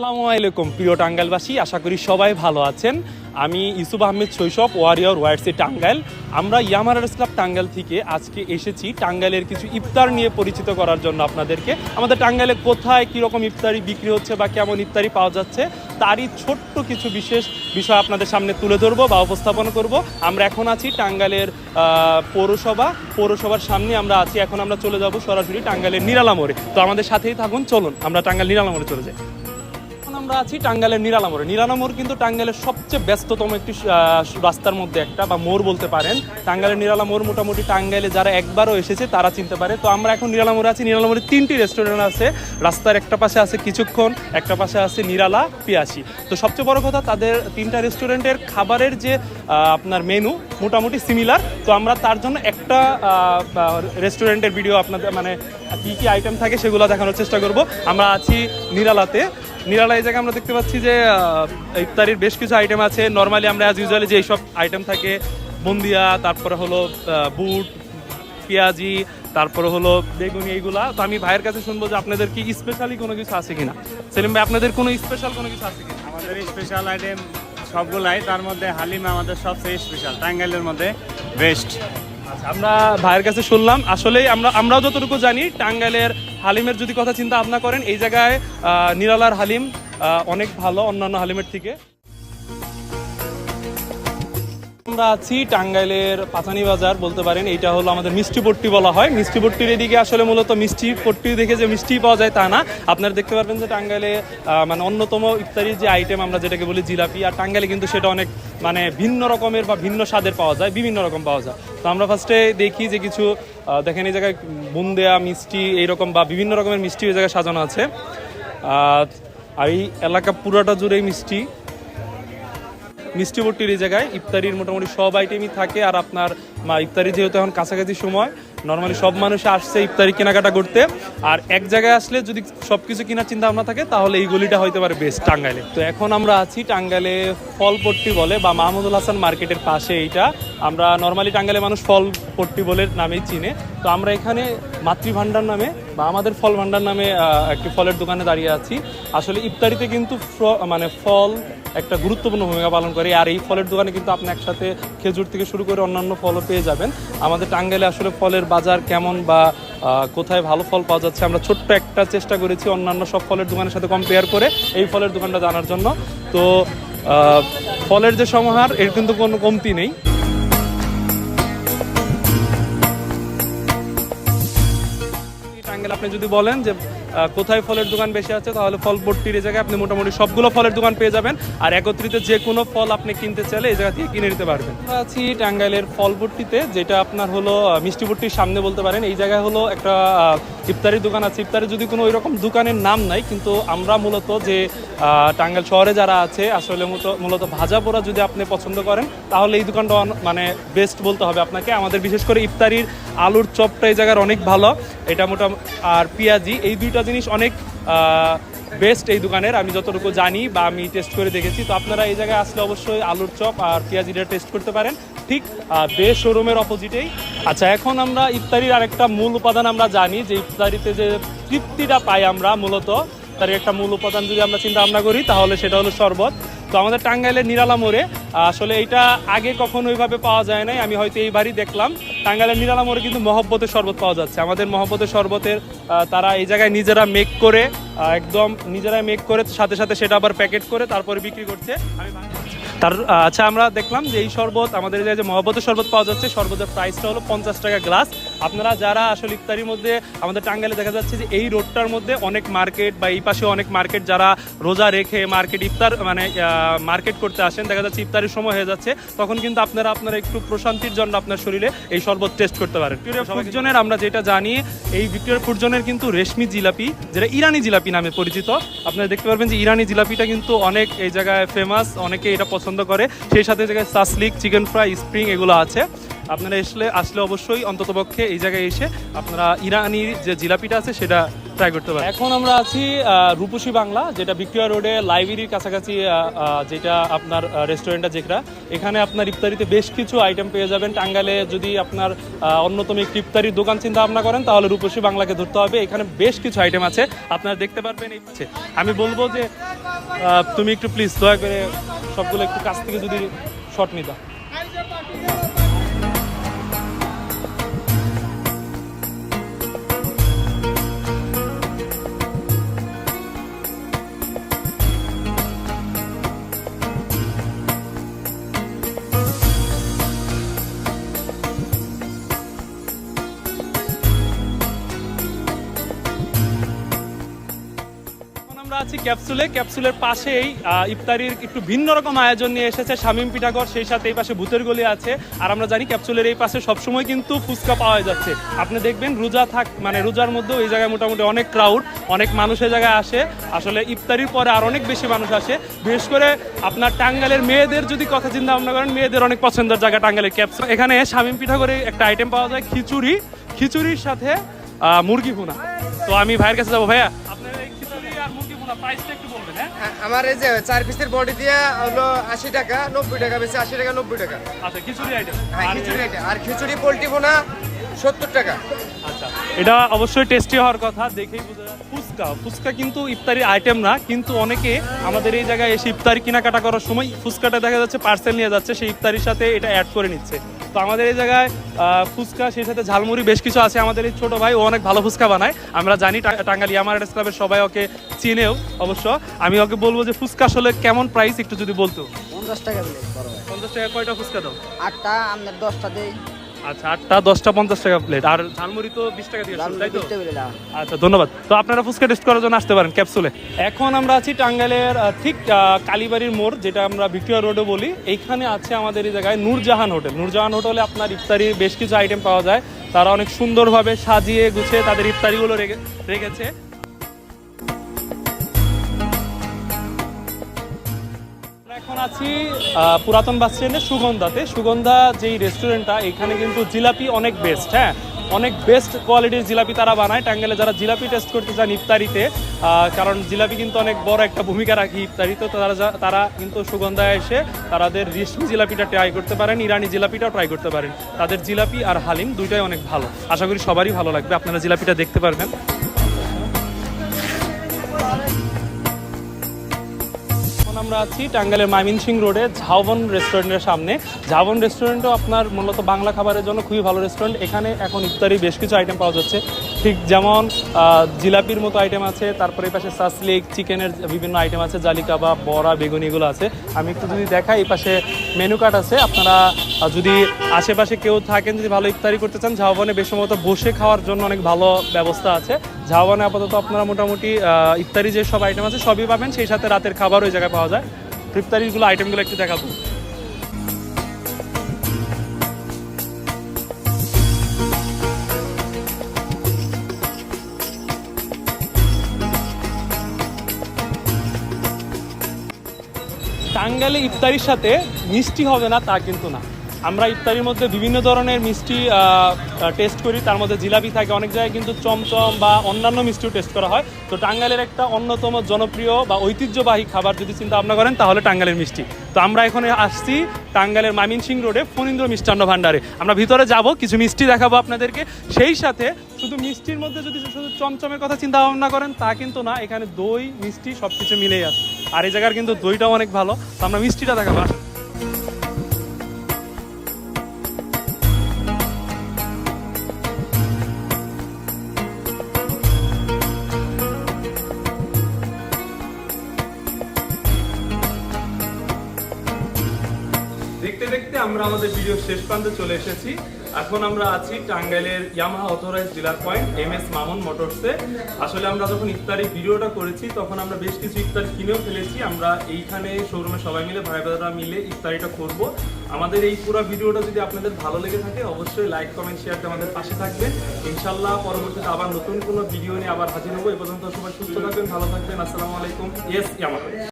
আসসালামু আলাইকুম, প্রিয় টাঙ্গাইলবাসী, আশা করি সবাই ভালো আছেন। আমি ইউসুফ আহমেদ শৈশব, ওয়ারিয়র ওয়ার্ডসি টাঙ্গাইল। আমরা ইয়ামারার্স ক্লাব টাঙ্গাইল থেকে আজকে এসেছি টাঙ্গাইলের কিছু ইফতার নিয়ে পরিচিত করার জন্য আপনাদেরকে। আমাদের টাঙ্গাইলে কোথায়, কীরকম ইফতারি বিক্রি হচ্ছে বা কেমন ইফতারি পাওয়া যাচ্ছে, তারই ছোট্ট কিছু বিশেষ বিষয় আপনাদের সামনে তুলে ধরবো বা উপস্থাপন করব। আমরা এখন আছি টাঙ্গাইলের পৌরসভা। পৌরসভার সামনে আমরা আছি, এখন আমরা চলে যাব সরাসরি টাঙ্গাইলের নিরালা মোড়ে। তো আমাদের সাথেই থাকুন, চলুন, আমরা টাঙ্গাইল নিরালা মোড়ে চলে যাই। আমরা আছি টাঙ্গাইলের নিরালা মোড়ে। নিরালা মোড় কিন্তু টাঙ্গাইলের সবচেয়ে ব্যস্ততম একটি রাস্তার মধ্যে একটা, বা মোড় বলতে পারেন। টাঙ্গাইলের নিরালা মোড় মোটামুটি টাঙ্গাইলে যারা একবারও এসেছে, তারা চিনতে পারে। তো আমরা এখন নিরালা মোড়ে আছি। নিরালা মোড়ে তিনটি রেস্টুরেন্ট আছে। রাস্তার একটা পাশে আছে কিছুক্ষণ, একটা পাশে আছে নিরালা পিয়াসি। তো সবচেয়ে বড় কথা, তাদের তিনটা রেস্টুরেন্টের খাবারের যে আপনার মেনু মোটামুটি সিমিলার তো আমরা তার জন্য একটা রেস্টুরেন্টের ভিডিও আপনাদের মানে কী কী আইটেম থাকে সেগুলো দেখানোর চেষ্টা করব। আমরা আছি নিরালাতে। নিরালা, এই জায়গায় আমরা দেখতে পাচ্ছি যে ইফতারির বেশ কিছু আইটেম আছে। নর্মালি আমরা অ্যাজ ইউজুয়ালি যে এইসব আইটেম থাকে, বন্দিয়া, তারপরে হলো বুট, পেঁয়াজি, তারপরে হলো বেগুনি, এইগুলা। তো আমি ভাইয়ের কাছে শুনব যে আপনাদের কি স্পেশালি কোনো কিছু আছে কিনা? সেলিম ভাই, আপনাদের কোনো স্পেশাল কোনো কিছু আছে কিনা? আমাদের স্পেশাল আইটেম সবগুলাই, তার মধ্যে হালিম আমাদের সবচেয়ে স্পেশাল টাঙ্গাইলের মধ্যে বেস্ট আচ্ছা আমরা ভাইয়ের কাছে শুনলাম, আসলেই আমরা, আমরাও যতটুকু জানি, টাঙ্গাইলের হালিমের যদি কথা চিন্তা ভাবনা করেন, এই জায়গায় নিরালার হালিম অনেক ভালো অন্যান্য হালিমের থেকে। আমরা আছি টাঙ্গাইলের পাচানি বাজার বলতে পারেন এটা হলো আমাদের মিষ্টি পট্টি বলা হয়। মিষ্টি পট্টির এদিকে আসলে মূলত মিষ্টি পট্টি দেখে যে মিষ্টি পাওয়া যায় তা না। আপনারা দেখতে পারবেন যে টাঙ্গাইলে মানে অন্যতম ইফতারির যে আইটেম আমরা যেটাকে বলি জিলাপি, আর টাঙ্গাইলে কিন্তু সেটা অনেক মানে ভিন্ন রকমের বা ভিন্ন স্বাদের পাওয়া যায়, বিভিন্ন রকম পাওয়া যায়। তো আমরা ফার্স্টে দেখি যে কিছু দেখেন এই জায়গায় বুন্দেয়া মিষ্টি এইরকম বা বিভিন্ন রকমের মিষ্টি ওই জায়গায় সাজানো আছে। আর এই এলাকা পুরোটা জুড়েই মিষ্টি। মিষ্টি ভর্তির এই জায়গায় ইফতারির মোটামুটি সব আইটেমই থাকে আর আপনার ইফতারি যেহেতু এখন কাছাকাছি সময় নর্মালি সব মানুষ আসছে ইফতারি কেনাকাটা করতে। আর এক জায়গায় আসলে যদি সব কিছু কেনার চিন্তা ভাবনা থাকে, তাহলে এই গলিটা হইতে পারে বেস্ট টাঙ্গাইলে। তো এখন আমরা আছি টাঙ্গাইলে ফলপট্টি বলে বা মাহমুদুল হাসান মার্কেটের পাশে এইটা। আমরা নর্মালি টাঙ্গাইলে মানুষ ফল পট্টি বলে নামেই চিনে। তো আমরা এখানে মাতৃভাণ্ডার নামে বা আমাদের ফল ভাণ্ডার নামে একটি ফলের দোকানে দাঁড়িয়ে আছি। আসলে ইফতারিতে কিন্তু মানে ফল একটা গুরুত্বপূর্ণ ভূমিকা পালন করে। আর এই ফলের দোকানে কিন্তু আপনি একসাথে খেজুর থেকে শুরু করে অন্যান্য ফলও পেয়ে যাবেন। আমাদের টাঙ্গাইলে আসলে ফলের বাজার কেমন বা কোথায় ভালো ফল পাওয়া যাচ্ছে আমরা ছোট্ট একটা চেষ্টা করেছি অন্যান্য সব ফলের দোকানের সাথে কম্পেয়ার করে এই ফলের দোকানটা জানার জন্য। তো ফলের যে সমাহার, এর কিন্তু কোনো কমতি নেই। টাঙ্গাইল আপনি যদি বলেন যে কোথায় ফলের দোকান বেশি আছে তাহলে ফল ভর্তির এই জায়গায় আপনি মোটামুটি সবগুলো ফলের দোকান পেয়ে যাবেন। আর একত্রিত যে কোনো ফল আপনি কিনতে চাইলে এই জায়গা থেকে কিনে নিতে পারবেন। আছি টাঙ্গাইলের ফল ভর্তিতে যেটা আপনার হলো মিষ্টি ভর্তির সামনে বলতে পারেন। এই জায়গায় হলো একটা আহ, ইফতারির দোকান আছে। ইফতারি যদি কোনো ওইরকম দোকানের নাম নাই কিন্তু আমরা মূলত যে টাঙ্গাইল শহরে যারা আছে আসলে মূলত- ভাজা পোড়া যদি আপনি পছন্দ করেন তাহলে এই দোকানটা মানে বেস্ট বলতে হবে আপনাকে। আমাদের বিশেষ করে ইফতারির আলুর চপটা এই জায়গার অনেক ভালো। এটা মোটামুটি আর পেঁয়াজি এই দুইটা জিনিস অনেক বেস্ট এই দোকানের। আমি যতটুকু জানি বা আমি টেস্ট করে দেখেছি। তো আপনারা এই জায়গায় আসলে অবশ্যই আলুর চপ আর পেঁয়াজিটা টেস্ট করতে পারেন। ঠিক বে শোরুমের অপোজিটেই আচ্ছা এখন আমরা ইফতারির আরেকটা মূল উপাদান আমরা জানি, যে ইফতারিতে যে তৃপ্তিটা পাই আমরা মূলত, তার একটা মূল উপাদান যদি আমরা চিন্তা ভাবনা করি, তাহলে সেটা হলো শরবত। তো আমাদের টাঙ্গাইলের নিরালা মোড়ে, আসলে এটা আগে কখনো ওইভাবে পাওয়া যায় নাই, আমি হয়তো এইবারই দেখলাম। টাঙ্গাইলের নিরালা মোড়ে কিন্তু মহব্বতের শরবত পাওয়া যাচ্ছে। আমাদের মহব্বতের শরবতের তারা এই জায়গায় নিজেরা মেক করে একদম নিজেরাই মেক করে, সাথে সাথে সেটা আবার প্যাকেট করে তারপরে বিক্রি করছে। তার আচ্ছা আমরা দেখলাম যে এই শরবত, আমাদের যে মহব্বতের শরবত পাওয়া যাচ্ছে, শরবতের প্রাইসটা হলো পঞ্চাশ টাকা গ্লাস আপনারা যারা আসলে ইফতারির মধ্যে আমাদের টাঙ্গাইলে দেখা যাচ্ছে যে এই রোডটার মধ্যে অনেক মার্কেট বা এই পাশে অনেক মার্কেট যারা রোজা রেখে মার্কেট ইফতার মানে মার্কেট করতে আসেন দেখা যাচ্ছে ইফতারির সময় হয়ে যাচ্ছে তখন কিন্তু আপনারা আপনারা একটু প্রশান্তির জন্য আপনার শরীরে এই শরবত টেস্ট করতে পারেন। ভিক্টোরিয়া ফুডজনের আমরা যেটা জানি এই ভিক্টোরিয়া ফুডজনের কিন্তু রেশমি জিলাপি যেটা ইরানি জিলাপি নামে পরিচিত। আপনারা দেখতে পারবেন যে ইরানি জিলাপিটা কিন্তু অনেক এই জায়গায় ফেমাস অনেকে এটা পছন্দ করে। সেই সাথে জায়গায় সাসলিক চিকেন ফ্রাই স্প্রিং এগুলো আছে। আপনারা আসলে আসলে অবশ্যই অন্ততপক্ষে এই জায়গায় এসে আপনারা ইরানির যে জিলাপিটা আছে সেটা ট্রাই করতে পারেন। এখন আমরা আছি রূপসী বাংলা, যেটা ভিক্টোরিয়া রোডে, লাইব্রেরির কাছাকাছি যেটা আপনার রেস্টুরেন্টটা যেটা। এখানে আপনার ইফতারিতে বেশ কিছু আইটেম পেয়ে যাবেন। টাঙ্গালে যদি আপনার অন্যতম একটি ইফতারির দোকান চিন্তা ভাবনা করেন, তাহলে রূপসী বাংলাকে ধরতে হবে। এখানে বেশ কিছু আইটেম আছে। আপনারা দেখতে পারবেন এই। আমি বলব যে তুমি একটু প্লিজ দয়া করে সবগুলো একটু কাছ থেকে যদি শট নিতা। আছি ক্যাপসুলে। ক্যাপসুলের পাশেই ইফতারির একটু ভিন্ন রকম আয়োজন নিয়ে এসেছে শামীম পিঠাগড় সেই সাথে এই পাশে ভূতের গলি আছে। আর আমরা জানি ক্যাপসুলের এই পাশে সবসময় কিন্তু ফুচকা পাওয়া যাচ্ছে। আপনি দেখবেন রোজা থাক মানে রোজার মধ্যেও এই জায়গায় মোটামুটি অনেক ক্রাউড অনেক মানুষ এই জায়গায় আসে। আসলে ইফতারির পরে আর অনেক বেশি মানুষ আসে। বিশেষ করে আপনার টাঙ্গালের মেয়েদের যদি কথা চিন্তা ভাবনা করেন, মেয়েদের অনেক পছন্দের জায়গা টাঙ্গালের ক্যাপসুল। এখানে শামীম পিঠাগড়ে একটা আইটেম পাওয়া যায়, খিচুড়ি। খিচুড়ির সাথে মুরগি ভুনা। তো আমি ভাইয়ের কাছে যাব, ভাইয়া। আমার এই যে চার পিসের বডি দিয়ে হলো আশি টাকা নব্বই টাকা বেশি আশি টাকা নব্বই টাকা। আচ্ছা খিচুড়ি আইটেম হ্যাঁ আর খিচুড়ি পোলট্রি বোনা সত্তর টাকা। আচ্ছা এটা অবশ্যই টেস্টি হওয়ার কথা দেখেই বোঝা যায়। ফুচকা ফুচকা কিন্তু ইফতারি আইটেম না কিন্তু অনেকে আমাদের এই জায়গায় এসে ইফতারি কেনাকাটা করার সময় ফুচকাটা দেখা যাচ্ছে পার্সেল নিয়ে যাচ্ছে সেই ইফতারির সাথে এটা অ্যাড করে নিচ্ছে। তো আমাদের এই জায়গায় ফুচকা সেই সাথে ঝালমুড়ি বেশ কিছু আছে। আমাদের এই ছোট ভাই ও অনেক ভালো ফুচকা বানায়। আমরা জানি টা- টাঙ্গালি আমার ক্লাবের সবাই ওকে চিনেও অবশ্য। আমি ওকে বলব যে ফুচকা আসলে কেমন প্রাইস একটু যদি বলতো? পঞ্চাশ টাকা পঞ্চাশ টাকা কয়টা ফুচকা দাও? আটটা আপনার দশটা দেই। আচ্ছা আটটা দশটা পঞ্চাশ টাকা প্লেট আর ঝালমুড়ি তো বিশ টাকা দিয়ে শুরু, তাই তো? বিশ টেবিলে দাও আচ্ছা ধন্যবাদ। তো আপনারা ফুচকা টেস্ট করার জন্য আসতে পারেন ক্যাপসুলে এখন আমরা আছি টাঙ্গাইলের আহ, ঠিক আহ, কালীবাড়ির মোড় যেটা আমরা ভিক্টোরিয়া রোডে বলি। এইখানে আছে আমাদের এই জায়গায় নূরজাহান হোটেল। নূরজাহান হোটেলে আপনার ইফতারির বেশ কিছু আইটেম পাওয়া যায়। তারা অনেক সুন্দরভাবে সাজিয়ে গুছিয়ে তাদের ইফতারিগুলো রেখে রেখেছে। আছি পুরাতন বাস স্ট্যান্ডে সুগন্ধাতে। সুগন্ধা যেই রেস্টুরেন্টটা, এখানে কিন্তু জিলাপি অনেক বেস্ট হ্যাঁ? অনেক বেস্ট কোয়ালিটির জিলাপি তারা বানায়। টাঙ্গালে যারা জিলাপি টেস্ট করতে চান ইফতারিতে কারণ জিলাপি কিন্তু অনেক বড় একটা ভূমিকা রাখি ইফতারিতে তারা তারা কিন্তু সুগন্ধায় এসে তাদের রেশমি জিলাপিটা ট্রাই করতে পারেন, ইরানি জিলাপিটাও ট্রাই করতে পারেন। তাদের জিলাপি আর হালিম দুইটাই অনেক ভালো। আশা করি সবারই ভালো লাগবে। আপনারা জিলাপিটা দেখতে পারবেন। আমরা আছি টাঙ্গাইলের মাইমিনসিং রোডে ঝাউবন রেস্টুরেন্টের সামনে। ঝাউবন রেস্টুরেন্টও আপনার মূলত বাংলা খাবারের জন্য খুবই ভালো রেস্টুরেন্ট। এখানে এখন ইফতারি বেশ কিছু আইটেম পাওয়া যাচ্ছে। ঠিক যেমন জিলাপির মতো আইটেম আছে, তারপরে এই পাশে সাসলিক, চিকেনের বিভিন্ন আইটেম আছে, জালি কাবাব, বড়া, বেগুনি এগুলো আছে। আমি একটু যদি দেখাই, এই পাশে মেনু কার্ড আছে। আপনারা যদি আশেপাশে কেউ থাকেন, যদি ভালো ইফতারি করতে চান, ঝাউবনে বেশ সম্ভবত বসে খাওয়ার জন্য অনেক ভালো ব্যবস্থা আছে। ঝাউবনে আপাতত আপনারা মোটামুটি ইফতারি যে সব আইটেম আছে সবই পাবেন, সেই সাথে রাতের খাবার ওই জায়গায় পাওয়া যায়। ইফতারিগুলো আইটেমগুলো একটু দেখাবো। টাঙ্গাইলে ইফতারির সাথে মিষ্টি হবে না, তা কিন্তু না। আমরা ইফতারির মধ্যে বিভিন্ন ধরনের মিষ্টি টেস্ট করি। তার মধ্যে জিলাপি থাকে, অনেক জায়গায় কিন্তু চমচম বা অন্যান্য মিষ্টিও টেস্ট করা হয়। তো টাঙ্গাইলের একটা অন্যতম জনপ্রিয় বা ঐতিহ্যবাহী খাবার যদি চিন্তা ভাবনা করেন, তাহলে টাঙ্গালের মিষ্টি। তো আমরা এখানে আসছি টাঙ্গাইলের মামিনসিং রোডে ফণীন্দ্র মিষ্টান্ন ভাণ্ডারে। আমরা ভিতরে যাব, কিছু মিষ্টি দেখাবো আপনাদেরকে। সেই সাথে শুধু মিষ্টির মধ্যে যদি শুধু চমচমের কথা চিন্তা ভাবনা করেন, তা কিন্তু না, এখানে দই, মিষ্টি সব কিছু মিলেই আছে। আর এই জায়গার কিন্তু দইটাও অনেক ভালো। তো আমরা মিষ্টিটা দেখাবো আমরা আমাদের ভিডিও শেষ প্রান্তে চলে এসেছি। এখন আমরা আছি টাঙ্গাইলের Yamaha authorise dealer point M S Mamun মোটরসে আসলে আমরা যখন ইফতারি ভিডিওটা করেছি, তখন আমরা বেশ কিছু ইফতার কিনেও ফেলেছি। আমরা এইখানে শোরুমে সবাই মিলে ভাই বোনেরা মিলে ইফতারিটা করব। আমাদের এই পুরো ভিডিওটা যদি আপনাদের ভালো লেগে থাকে, অবশ্যই লাইক কমেন্ট শেয়ারটা আমাদের পাশে থাকবেন। ইনশাল্লাহ পরবর্তীতে আবার নতুন কোনো ভিডিও নিয়ে আবার হাজির হব। এ পর্যন্ত সবাই সুস্থ থাকবেন, ভালো থাকবেন। আসসালামু আলাইকুম। Yes Yamaha